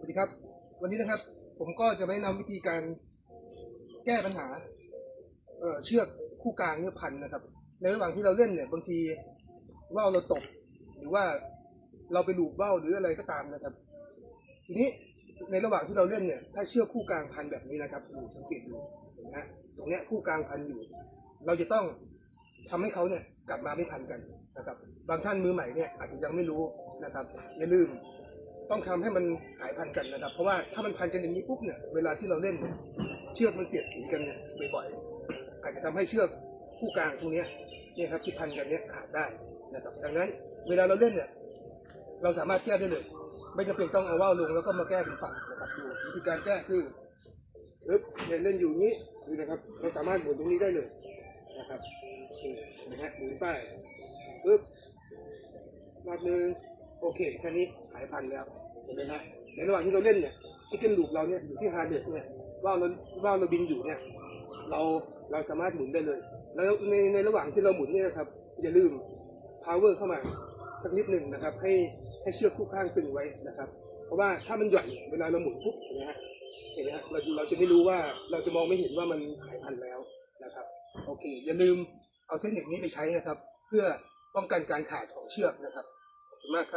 สวัสดีครับ วันนี้นะครับ ผมก็จะมาแนะนำวิธีการแก้ปัญหาเออเชือกคู่กลางเนี่ยพันนะครับ ในระหว่างที่เราเล่นเนี่ย บางทีว่าวเราตก หรือว่าเราไปหลูบว่าวหรืออะไรก็ตามนะครับ ทีนี้ในระหว่างที่เราเล่นเนี่ย ถ้าเชือกคู่กลางพันแบบนี้นะครับดูสังเกตดูนะฮะตรงเนี้ยคู่กลางพันอยู่ เราจะต้องทำให้เขาเนี่ยกลับมาไม่พันกันนะครับ บางท่านมือใหม่เนี่ยอาจจะยังไม่รู้นะครับอย่าลืม ต้องทำให้มันหายพันกันนะครับ เพราะว่าถ้ามันพันกันอย่างนี้ปุ๊บเนี่ยเวลาที่เราเล่นเชือกมันเสียดสีกันบ่อยๆอาจจะทำให้เชือกคู่กลางตรงนี้เนี่ยครับที่พันกันเนี่ยขาดได้นะครับ ดังนั้นเวลาเราเล่นเนี่ยเราสามารถแก้ได้เลย ไม่จำเป็นต้องเอาว่าวลงแล้วก็มาแก้เป็นฝั่งนะครับดูวิธีการแก้คือปึ๊บเนี่ยเล่นอยู่อย่างนี้ดูนะครับ เราสามารถหมุนตรงนี้ได้เลยนะครับนี่นะฮะหมุนไปปึ๊บรอบหนึ่ง โอเคแค่นี้หายพันแล้วเห็นไหมฮะในระหว่างที่เราเล่นเนี่ยชิคเก้นลูปเราเนี่ยอยู่ที่ฮาร์เดสเนี่ยว่าวเราว่าวเราบินอยู่เนี่ยเราเราสามารถหมุนได้เลย แล้วในในระหว่างที่เราหมุนเนี่ยนะครับอย่าลืม power เข้ามาสักนิดหนึ่งนะครับ ให้ให้เชือกคู่ข้างตึงไว้นะครับ เพราะว่าถ้ามันหย่อนเวลาเราหมุนปุ๊บเห็นไหมฮะเห็นไหมฮะเราเราจะไม่รู้ว่าเราจะมองไม่เห็นว่ามันหายพันแล้วนะครับโอเคอย่าลืมเอาเทคนิคนี้ไปใช้นะครับ เพื่อป้องกันการขาดของเชือกนะครับ ข